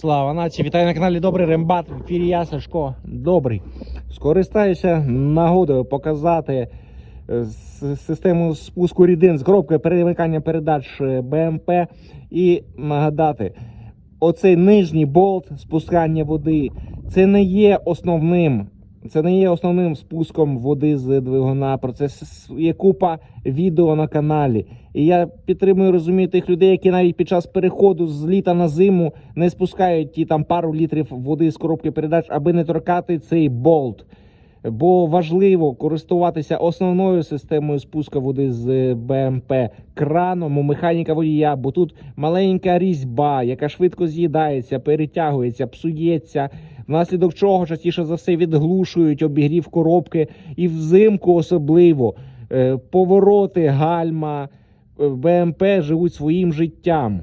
Слава нації! Вітаю на каналі Добрий Рембат. В ефірі я Сашко. Добрий. Скористаюся нагодою показати е, систему спуску рідин з коробкою перемикання передач е, БМП і нагадати, оцей нижній болт спускання води це не є основним. Це не є основним спуском води з двигуна. Про це є купа відео на каналі. І я підтримую розумію тих людей, які навіть під час переходу з літа на зиму не спускають ті там пару літрів води з коробки передач, аби не торкати цей болт. Бо важливо користуватися основною системою спуска води з БМП краном у механіка водія, бо тут маленька різьба, яка швидко з'їдається, перетягується, псується. Внаслідок чого частіше за все відглушують обігрів коробки і взимку особливо е, повороти, гальма, е, БМП живуть своїм життям.